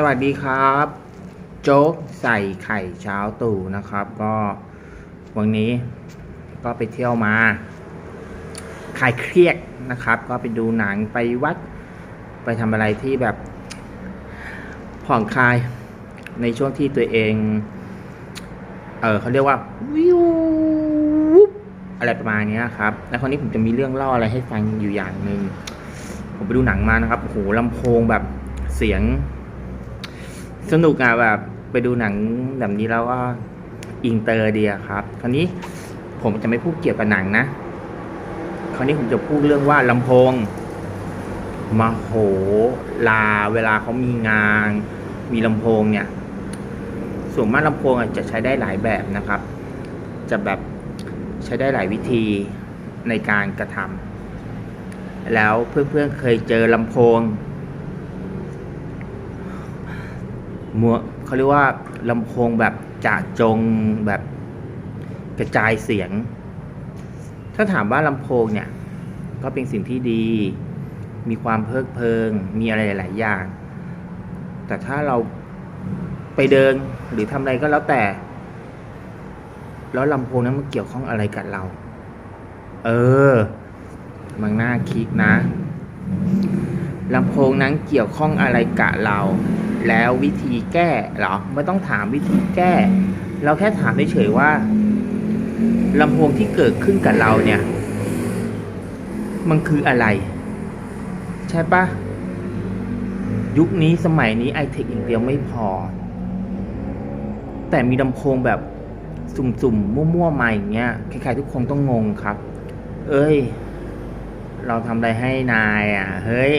สวัสดีครับ โจ๊กใส่ไข่เช้าตู่นะครับ ก็วันนี้ก็ไปเที่ยวมาคลายเครียดนะครับ ก็ไปดูหนังไปวัด ไปทำอะไรที่แบบ ผ่อนคลายในช่วงที่ตัวเอง เออเขาเรียกว่าวิวอะไรประมาณนี้ครับ แล้วคราวนี้ผมจะมีเรื่องเล่าอะไรให้ฟังอยู่อย่างหนึ่งผมไปดูหนังมานะครับโอ้โหลำโพงแบบเสียง สนุกอะแบบไปดูหนังแบบนี้แล้วก็อินเตอร์เดียครับ คราวนี้ผมจะไม่พูดเกี่ยวกับหนังนะ คราวนี้ผมจะพูดเรื่องว่าลำโพงมโหลาเวลาเขามีงาน มีลำโพงเนี่ย ส่วนมากลำโพงจะใช้ได้หลายแบบนะครับ จะแบบใช้ได้หลายวิธีในการกระทำแล้วเพื่อนๆเคยเจอลำโพง มัวเขาเรียกว่าลำโพงแบบจะจงแบบกระจายเสียง ถ้าถามว่าลำโพงเนี่ย ก็เป็นสิ่งที่ดี มีความเพลิดเพลิงมีอะไรหลาย ๆ อย่าง แต่ถ้าเราไปเดินหรือทำอะไรก็แล้วแต่ แล้วลำโพงนั้นมันเกี่ยวข้องอะไรกับเรา เออ มันน่าคิดนะลำโพงนั้นเกี่ยวข้องอะไรกับเรา แล้ววิธีแก้เหรอไม่ต้องถามวิธีแก้ เราแค่ถามเฉยๆว่าลำโพงที่เกิดขึ้นกับเราเนี่ย มันคืออะไร ใช่ปะยุคนี้สมัยนี้ไอเทคอย่างเดียวไม่พอ แต่มีลำโพงแบบสุ่มๆ มั่วๆมาอย่างเงี้ยใครๆทุกคนต้องงงครับ เอ้ย เราทำอะไรให้นายอะ เฮ้ย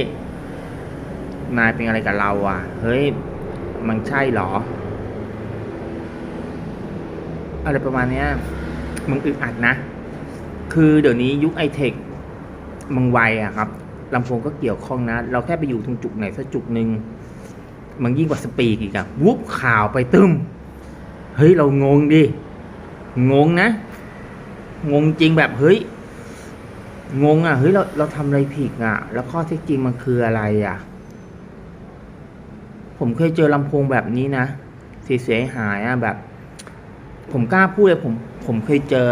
นายเป็นอะไรกับเราอะ เฮ้ย มันใช่เหรอ อะไรประมาณเนี้ย มึงอึดอัดนะ คือเดี๋ยวนี้ยุคไอเทคมึงไวอะครับลำโพงก็เกี่ยวข้องนะ เราแค่ไปอยู่ตรงจุดไหนสักจุดหนึ่งมันยิ่งกว่าสปีกอีกอะวุบข่าวไปตึมเฮ้ย เรางงดิ งงนะ งงจริงแบบเฮ้ย งงอะ เฮ้ย เราเราทำอะไรผิดอะ แล้วข้อเท็จจริงมันคืออะไรอะ ผมเคยเจอลำโพงแบบนี้นะเสียเสียหายอะแบบ ผมกล้าพูดเลยผมผมเคยเจอ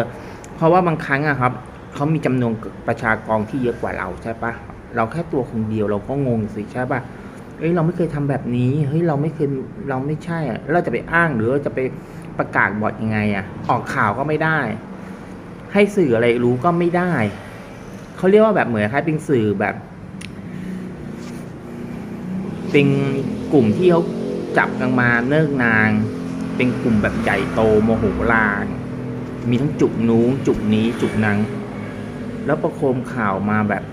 เพราะว่าบางครั้งอะครับเขามีจำนวนประชากรที่เยอะกว่าเราใช่ปะเราแค่ตัวคนเดียวเราก็งงสิใช่ปะเอ้ยเราไม่เคยทำแบบนี้เฮ้ยเราไม่เคยเราไม่ใช่อะเราจะไปอ้างหรือเราจะไปประกาศบอดยังไงอะออกข่าวก็ไม่ได้ ให้สื่ออะไรรู้ก็ไม่ได้เขาเรียกว่าแบบเหมือนคล้ายเป็นสื่อแบบเป็น กลุ่มที่เขาจับกันมาเนิ่นนานเป็นกลุ่มแบบใหญ่โตโมโหลานมีทั้งจุกนู้จุกนี้จุกนั้นแล้วประโคมข่าวมาแบบ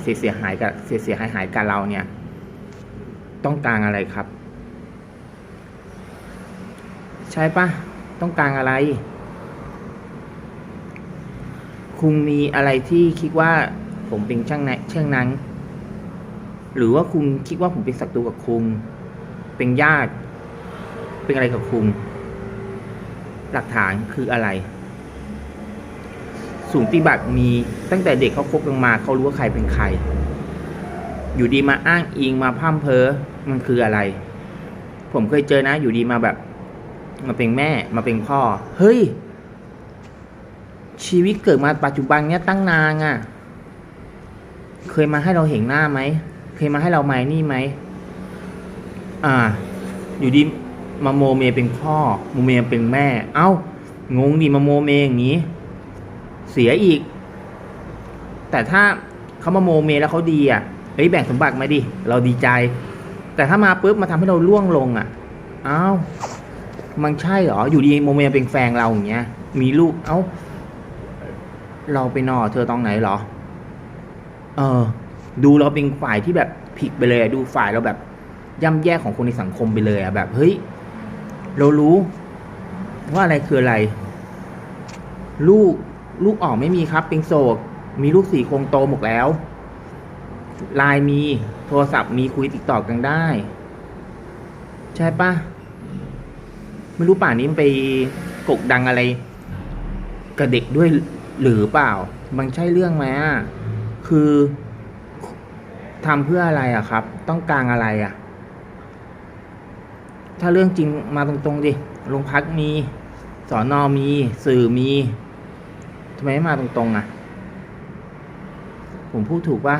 เสียเสียหายกับเสียเสียหายหายกับเราเนี่ย ต้องการอะไรครับ ใช่ปะต้องการอะไร คุณมีอะไรที่คิดว่าผมเป็นช่างนั้นช่างนั้น หรือว่าคุณคิดว่าผมเป็นศัตรูกับคุณ เป็นญาติ เป็นอะไรกับคุณ หลักฐานคืออะไร สูงปฏิบัติมีตั้งแต่เด็กเขาคบกันมาเขารู้ว่าใครเป็นใคร อยู่ดีมาอ้างอิงมาพ่ำเพ้อมันคืออะไร ผมเคยเจอนะ อยู่ดีมาแบบ มาเป็นแม่มาเป็นพ่อ เฮ้ย ชีวิตเกิดมาปัจจุบันเนี้ยตั้งนานอะ่ะ เคยมาให้เราเห็นหน้าไหม เคยมาให้เราไม้นี่ไหม อ่า อยู่ดีมาโมเมเป็นพ่อโมเมเป็นแม่ เอ้างงดิมาโมเมอย่างนี้ เสียอีก แต่ถ้าเขามาโมเมแล้วเขาดีอะเฮ้ยแบ่งสมบัติมาดิเราดีใจ แต่ถ้ามาปุ๊บมาทำให้เราล่วงลงอะเอ้ามันใช่เหรออยู่ดีโมเมเป็นแฟนเราอย่างเงี้ย มีลูกเอ้า เราไปนอเธอตรงไหนเหรอ เออ ดูเราเป็นฝ่ายที่แบบผิดไปเลยดูฝ่ายเราแบบ ย่ำแย่ของคนในสังคมไปเลยอะแบบเฮ้ยเรารู้ว่าอะไรคืออะไร ลูกลูกออกไม่มีครับ เป็นโสดมีลูกสี่คงโตหมดแล้วไลน์มีโทรศัพท์มีคุยติดต่อกันได้ ใช่ปะไม่รู้ป่านนี้มันไปกกดังอะไร กับเด็กด้วยหรือเปล่า มันใช่เรื่องไหมอะคือทำเพื่ออะไรอะครับ ต้องการอะไรอะ ถ้าเรื่องจริงมาตรงๆดิโรงพักมีสอนอมี สื่อมีทำไมไม่มาตรงๆอะ ผมพูดถูกปะ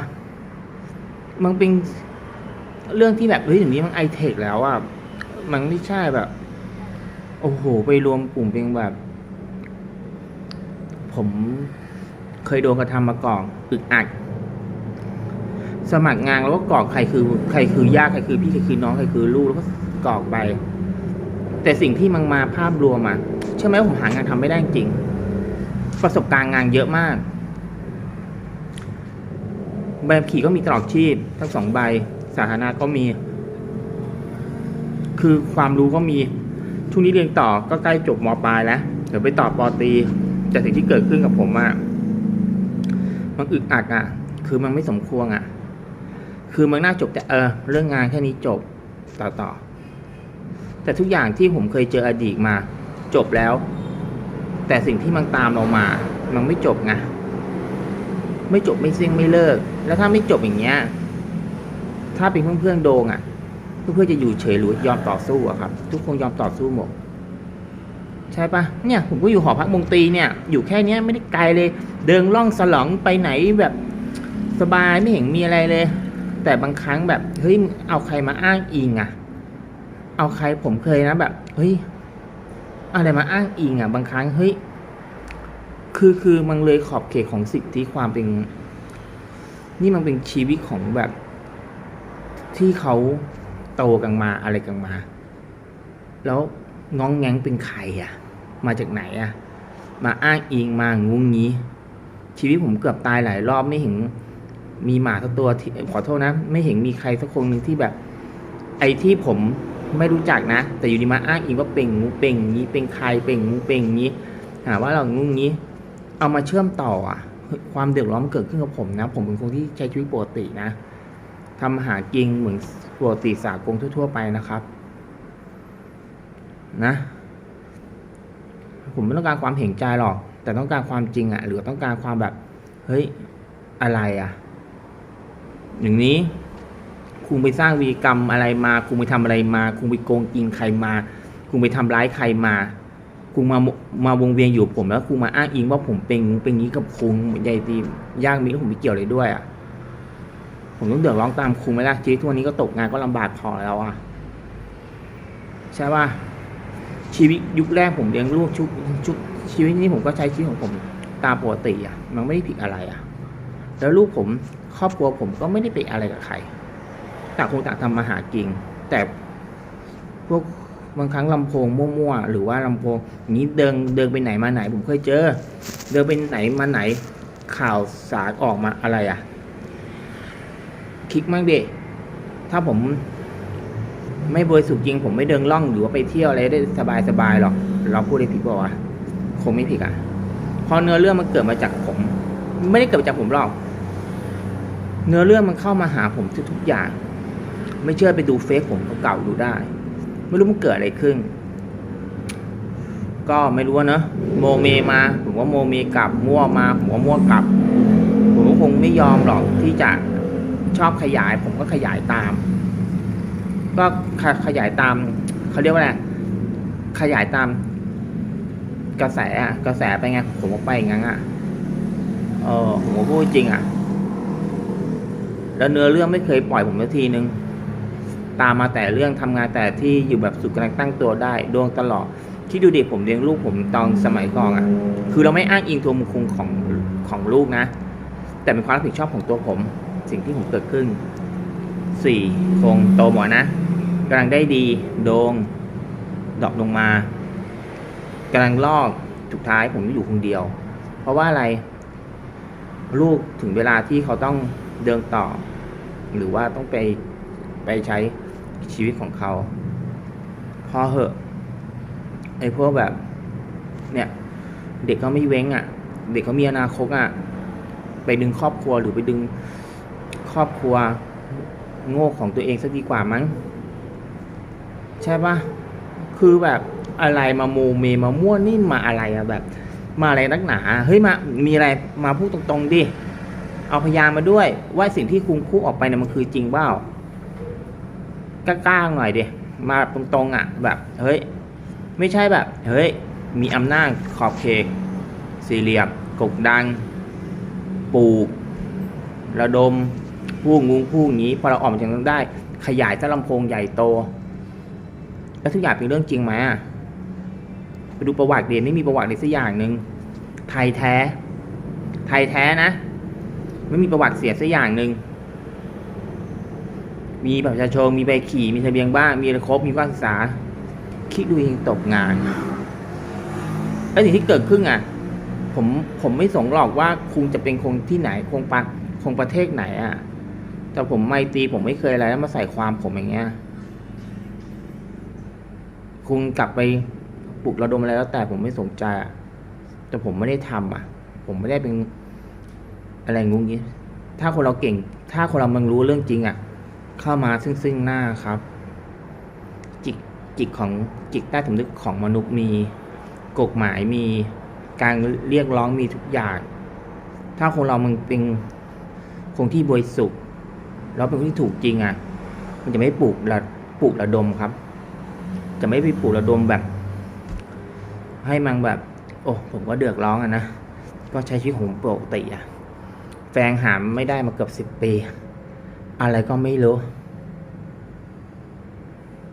มันเป็นเรื่องที่แบบเฮ้ยอย่างนี้มันไอเทคแล้วอะมันไม่ใช่แบบ โอ้โห ไปรวมกลุ่มเป็นแบบ ผมเคยโดนกระทำมาก่อนอึกอักสมัครงานแล้วก็กรอกใครคือ ใครคือญาติใครคือพี่ใครคือน้องใครคือลูกแล้วก็ กรอกไป แต่สิ่งที่มันมาภาพรวมอะเชื่อไหมว่าผมหางานทำไม่ได้จริง ประสบการณ์งานเยอะมากใบขับขี่ก็มีตลอดชีพ ทั้งสองใบสาธารณะก็มี คือความรู้ก็มีช่วงนี้เรียนต่อก็ใกล้จบมปลายแล้วเดี๋ยวไปต่อปอตรีแต่สิ่งที่เกิดขึ้นกับผมอะมันอึกอักอะคือมันไม่สมควรอะคือมันน่าจบแต่เออ เรื่องงานแค่นี้จบต่อต่อ แต่ทุกอย่างที่ผมเคยเจออดีตมา จบแล้ว แต่สิ่งที่มันตามเรามา มันไม่จบไงไม่จบไม่สิ้นไม่เลิก แล้วถ้าไม่จบอย่างเงี้ย ถ้าเป็นเพื่อนๆโดงอะเพื่อนๆจะอยู่เฉยหรือยอมต่อสู้อะครับ ทุกคนยอมต่อสู้หมดใช่ปะเนี่ยผมก็อยู่หอพักมงตีเนี่ย อยู่แค่เนี้ยไม่ได้ไกลเลย เดินล่องสลองไปไหนแบบสบายไม่เห็นมีอะไรเลย แต่บางครั้งแบบเฮ้ยเอาใครมาอ้างอิงอะ เอาใครผมเคยนะแบบเฮ้ยอะไรมาอ้างอิงอะ บางครั้งเฮ้ยคือคือมันเลยขอบเขตของสิทธิความเป็น นี่มันเป็นชีวิตของแบบ ที่เขาโตกันมาอะไรกันมา แล้วง้องแงงเป็นใครอะ มาจากไหนอะ มาอ้างอิงมางุ้งงี้ ชีวิตผมเกือบตายหลายรอบไม่เห็น มีหมาสักตัวที่ขอโทษนะ ไม่เห็นมีใครสักคนหนึ่งที่แบบ ไอ้ที่ผม ไม่รู้จักนะ แต่อยู่ดีมาอ้างอิงว่าเป็นงูเป็นงี้เป็นใครเป็นงูเป็นงี้หาว่าเรางูงี้ เอามาเชื่อมต่ออะ ความเดือดร้อนเกิดขึ้นกับผมนะ ผมเป็นคนที่ใช้ชีวิตปกตินะทำอาหารกินเหมือนปกติสากลทั่ว ๆ ไปนะครับ นะ ผมไม่ต้องการความเห็นใจหรอก แต่ต้องการความจริงอะ หรือต้องการความแบบ เฮ้ย อะไรอะ อย่างนี้ คุณไปสร้างวีกรรมอะไรมา คุณไปทำอะไรมา คุณไปโกงกินใครมา คุณไปทำร้ายใครมา คุณมามาวงเวียนอยู่ผมแล้วคุณมาอ้างอิงว่าผมเป็นเป็นงี้กับคุณใหญ่ดียางมีแล้วผมไปเกี่ยวอะไรด้วยอะ ผมต้องเดือดร้อนตามคุณไหมล่ะชีวิตทุกวันนี้ก็ตกงานก็ลำบากพอแล้วอะ ใช่ป่ะชีวิตยุคแรกผมเลี้ยงลูกชุกชุกชีวิตนี้ผมก็ใช้ชีวิตของผมตามปกติอะ มันไม่ได้ผิดอะไรอะ แล้วลูกผมครอบครัวผมก็ไม่ได้ไปอะไรกับใคร ต่างคนต่างทำมาหากินแต่พวกบางครั้งลำโพงมั่วๆหรือว่าลำโพงอย่างนี้เดินเดินไปไหนมาไหน ผมเคยเจอ เดินไปไหนมาไหนข่าวสารออกมาอะไรอะ คลิกมั่งเดถ้าผม ไม่บริสุทธิ์จริง ผมไม่เดินล่องหรือว่าไปเที่ยวอะไรได้สบายๆหรอกเราพูดได้ผิดเปล่าวะคงไม่ผิดอะพราะเนื้อเรื่องมันเกิดมาจากผม ไม่ได้เกิดจากผมหรอก เนื้อเรื่องมันเข้ามาหาผมทุกๆอย่าง ไม่เชื่อไปดูเฟซผมเก่าๆดูได้ ไม่รู้มันเกิดอะไรขึ้น ก็ไม่รู้นะโมเมมาผมว่าโมเมกลับมั่วมาผมว่ามั่วกลับ ผมก็คงไม่ยอมหรอกที่จะชอบขยาย ผมก็ขยายตาม ก็ขขยายตามเขาเรียกว่าอะไรขยายตามกระแสอะกระแสไปไงผมก็ไปอย่างนั้นอะเออผมก็พูดจริงอะแล้วเนื้อเรื่องไม่เคยปล่อยผมสักทีนึง ตามมาแต่เรื่องทำงานแต่ที่อยู่แบบสุดกำลังตั้งตัวได้ดวงตลอดที่ดูเด็กผมเลี้ยงลูกผมตอนสมัยก่อนอะ คือเราไม่อ้างอิงตัวมุคงของของลูกนะ แต่เป็นความรับผิดชอบของตัวผม สิ่งที่ผมเกิดขึ้นสี่คงโตหมดนะกำลังได้ดีโดงดอปลงมากำลังลอกสุดท้ายผมอยู่คนเดียว เพราะว่าอะไร ลูกถึงเวลาที่เขาต้องเดินต่อ หรือว่าต้องไปไปใช้ ชีวิตของเขา พอเหอะไอ้พวกแบบ เนี่ย เด็กเขาไม่เว้งอะ เด็กเขามีอนาคตอะ ไปดึงครอบครัวหรือไปดึงครอบครัวโง่ของตัวเองซะดีกว่ามั้ง ใช่ปะคือแบบอะไรมาโมเมมามั่วนิ่มมาอะไรอะแบบ มาอะไรนักหนา เฮ้ยมา มีอะไรมาพูดตรงๆดิ เอาพยานมาด้วยว่าสิ่งที่คุณพูดออกไปเนี่ยมันคือจริงเปล่า กล้าๆหน่อยดิมาตรงๆอะแบบเฮ้ยไม่ใช่แบบเฮ้ยมีอำนาจขอบเขตสี่เหลี่ยมกดดันปลูก ระดมพูดงูพูดงี้พอเราออกมาจากนั้นได้ ขยายถ้าลำโพงใหญ่โต แล้วทุกอย่างเป็นเรื่องจริงไหมไปดูประวัติเดียนไม่มีประวัติเลยสักอย่างหนึ่งไทยแท้ ไทยแท้นะ ไม่มีประวัติเสียสักอย่างหนึ่ง มีบัตรประชาชนมีใบขี่มีทะเบียนบ้านมีอะไรครบมีการศึกษา คิดดูเองตกงานแล้สิ่งที่เกิดขึ้นอะ ผมผมไม่สงหรอกว่าคุณจะเป็นคงที่ไหนคงปะคงประเทศไหนอะ แต่ผมไม่ตีผมไม่เคยอะไรแล้วมาใส่ความผมอย่างเงี้ยคุณกลับไปปลุกระดมอะไรแล้ว แต่ผมไม่สนใจอะแต่ผมไม่ได้ทำอะ ผมไม่ได้เป็นอะไรงุ้งงี้ ถ้าคนเราเก่ง ถ้าคนเรามันรู้เรื่องจริงอะ เข้ามาซึ่งซึ่งหน้าครับ จิตจิตของจิตใต้สำนึกของมนุษย์มีกฎหมายมีการเรียกร้องมีทุกอย่าง ถ้าคนเรามันเป็นคงที่บริสุทธิ์แล้วเป็นคนที่ถูกจริงอะ มันจะไม่ปลูกระปลูกระดมครับ จะไม่ไปปลูกระดมแบบ ให้มันแบบ โอ้ผมก็เดือดร้อนอะนะก็ใช้ชีวิตของปกติอะแฟนหามไม่ได้มาเกือบสิบปี อะไรก็ไม่รู้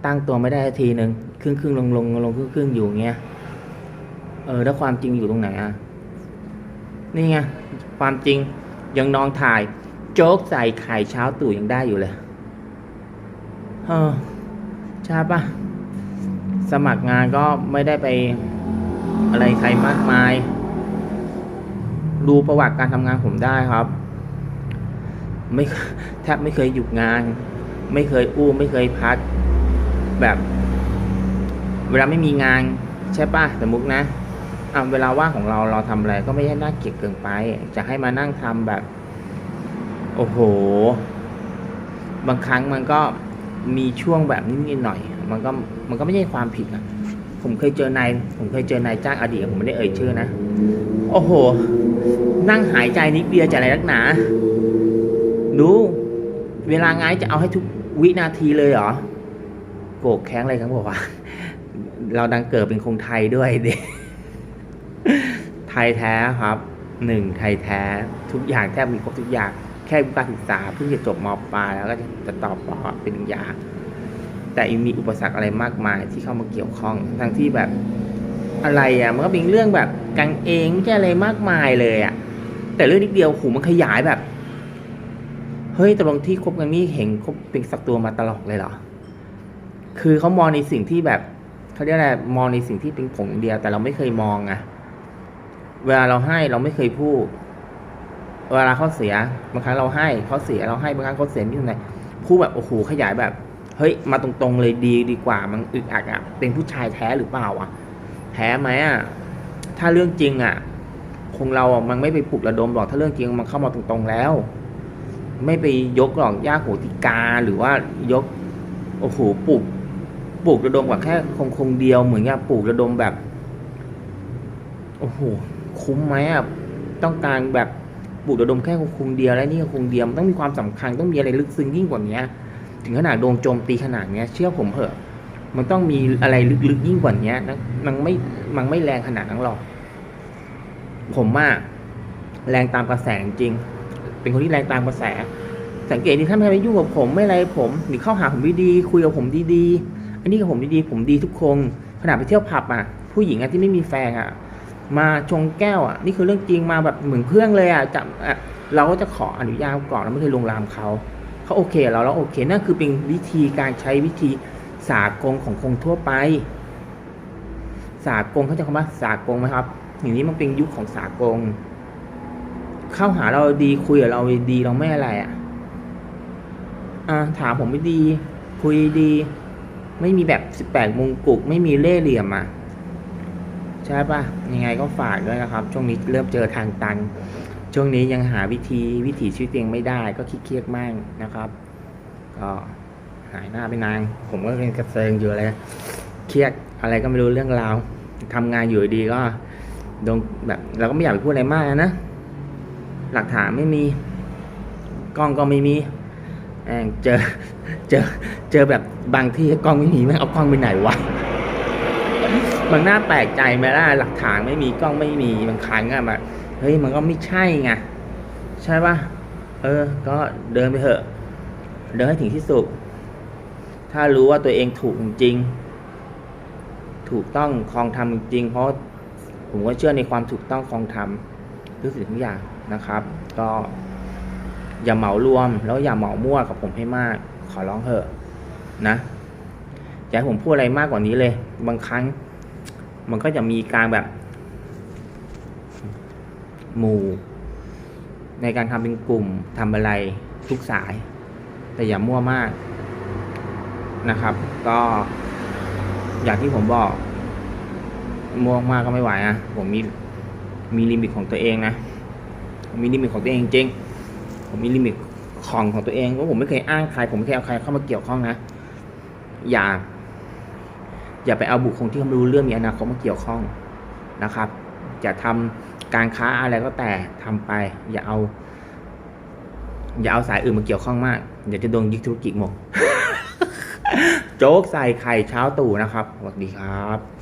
ตั้งตัวไม่ได้ทีหนึ่งครึ่งครึ่งลงลงลงครึ่งครึ่งอยู่อย่างเงี้ยเออแล้วความจริงอยู่ตรงไหนอะนี่ไงความจริงยังนอนถ่าย โจ๊กใส่ไข่เช้าตู่ยังได้อยู่เลยเออใช่ปะสมัครงานก็ไม่ได้ไปอะไรใครมากมาย ดูประวัติการทำงานผมได้ครับ ไม่แทบไม่เคยหยุดงาน ไม่เคยอู้ไม่เคยพักแบบ เวลาไม่มีงานใช่ป่ะสมมุตินะอะเวลาว่างของเราเราทำอะไรก็ไม่ใช่น่าเกลียดเกินไป จะให้มานั่งทำแบบ โอ้โห บางครั้งมันก็มีช่วงแบบนิดๆหน่อย มันก็มันก็ไม่ใช่ความผิดอะผมเคยเจอนายผมเคยเจอนายจ้างอดีตผมไม่ได้เอ่ยชื่อนะ โอ้โห นั่งหายใจนิดเดียวจะอะไรนักหนา ดูเวลางานจะเอาให้ทุกวินาทีเลยเหรอ โกรธแค้นอะไรกันบอกว่า เราดังเกิดเป็นคงไทยด้วยเด็ไทยแท้ครับหนึ่งไทยแท้ทุกอย่างแทบมีครบทุกอย่าง แค่การศึกษาเพิ่งจะจบมปลายแล้วก็จะต่อปอเปริญญาแต่มีอุปสรรคอะไรมากมายที่เข้ามาเกี่ยวข้อง ทั้งที่แบบอะไรอะมันก็เป็นเรื่องแบบกันเองไม่ใช่อะไรมากมายเลยอะแต่เรื่องนิดเดียวหูมันขยายแบบ เฮ้ยตกลงที่คบกันนี่เห็นคบเป็นสักตัวมาตลอดเลยเหรอ คือเขามองในสิ่งที่แบบเขาเรียกอะไรมองในสิ่งที่เป็นผงอย่างเดียว แต่เราไม่เคยมองอะเวลาเราให้เราไม่เคยพูด เวลาเขาเสียบางครั้งเราให้เขาเสียเราให้บางครั้งเขาเสียนี่ทำไงพูดแบบโอ้โหขยายแบบ เฮ้ย มาตรงๆเลยดีดีกว่ามันอึดอัดอะเป็นผู้ชายแท้หรือเปล่าอะแท้ไหมอะถ้าเรื่องจริงอะคงเราอะมันไม่ไปปลุกระดมหรอกถ้าเรื่องจริงมันเข้ามาตรงๆแล้ว ไม่ไปยกหรอกย่าโหติกาหรือว่ายกโอ้โหปลูกปลูกระดมกว่าแค่คงคงเดียวเหมือนกับปลูกระดมแบบโอ้โหคุ้มไหมอะต้องการแบบปลูกระดมแค่คงคงเดียวและนี่คงเดียวมันต้องมีความสำคัญต้องมีอะไรลึกซึ้งยิ่งกว่านี้ถึงขนาดโดนโจมตีขนาดเนี้ย เชื่อผมเถอะมันต้องมีอะไรลึกๆยิ่งกว่านี้นะมันไม่มันไม่แรงขนาดนั้นหรอก ผมอะแรงตามกระแสจริง เป็นคนที่แรงตามกระแส สังเกตดีท่านไม่ไปยุ่งกับผมไม่อะไรผมหรือเข้าหาผมดีๆคุยกับผมดีๆอันนี้กับผมดีๆผมดีทุกคนขนาดไปเที่ยวผับอะผู้หญิงอะที่ไม่มีแฟนอะมาชงแก้วอะนี่คือเรื่องจริงมาแบบเหมือนเพื่อนเลยอะจะอะเราก็จะขออนุญาตก่อนแล้วไม่เคยลงรามเขาเขาโอเคเราแล้วโอเคนั่นคือเป็นวิธีการใช้วิธีสากลของคนทั่วไป สากลเขาจะคำว่าสากลไหมครับอย่างนี้มันเป็นยุคของสากล เข้าหาเราดีคุยกับเราดีเราไม่อะไรอะอ่าถามผมไม่ดี คุยดี ไม่มีแบบสิบแปดมงกุฎไม่มีเล่เหลี่ยมอะใช่ปะยังไงก็ฝากด้วยนะครับ ช่วงนี้เริ่มเจอทางตัน ช่วงนี้ยังหาวิธีวิถีชีวิตเองไม่ได้ ก็คิดเครียดมากนะครับ ก็หายหน้าไปนานผมก็เป็นกระเซิงอยู่เลยเครียดอะไรก็ไม่รู้เรื่องราวทำงานอยู่ดีก็โดนแบบเราก็ไม่อยากไปพูดอะไรมากนะ หลักฐานไม่มี กล้องก็ไม่มีแม่งเจอเจอเจอแบบบางที่กล้องไม่มีแม่งเอากล้องไปไหนวะมันน่าแปลกใจไหมล่ะหลักฐานไม่มีกล้องไม่มีบางครั้งอะแบบเฮ้ยมันก็ไม่ใช่ไงใช่ปะเออ ก็เดินไปเถอะ เดินให้ถึงที่สุด ถ้ารู้ว่าตัวเองถูกจริง ถูกต้องคลองธรรมจริง เพราะผมก็เชื่อในความถูกต้องคลองธรรม ทุกสิ่งทุกอย่างนะครับ ก็อย่าเหมารวมแล้วอย่าเหมามั่วกับผมให้มาก ขอร้องเถอะนะอย่าให้ผมพูดอะไรมากกว่านี้เลย บางครั้ง มันก็จะมีการแบบ หมู่ ในการทำเป็นกลุ่มทำอะไรทุกสาย แต่อย่ามั่วมากนะครับ ก็อย่างที่ผมบอกมั่วมากก็ไม่ไหวอะ ผมมี มีลิมิตของตัวเองนะมีลิมิตของตัวเองจริงผมมีลิมิตของของตัวเองว่าผมไม่เคยอ้างใคร ผมไม่เคยเอาใครเข้ามาเกี่ยวข้องนะ อย่า อย่าไปเอาบุคคลที่เขาไม่รู้เรื่องมีอนาคตมาเกี่ยวข้องนะครับ จะทำการค้าอะไรก็แต่ทำไป อย่าเอา อย่าเอาสายอื่นมาเกี่ยวข้องมากเดี๋ยวจะโดนยึดธุรกิจหมดโจ๊กใส่ไข่เช้าตู่นะครับสวัสดีครับ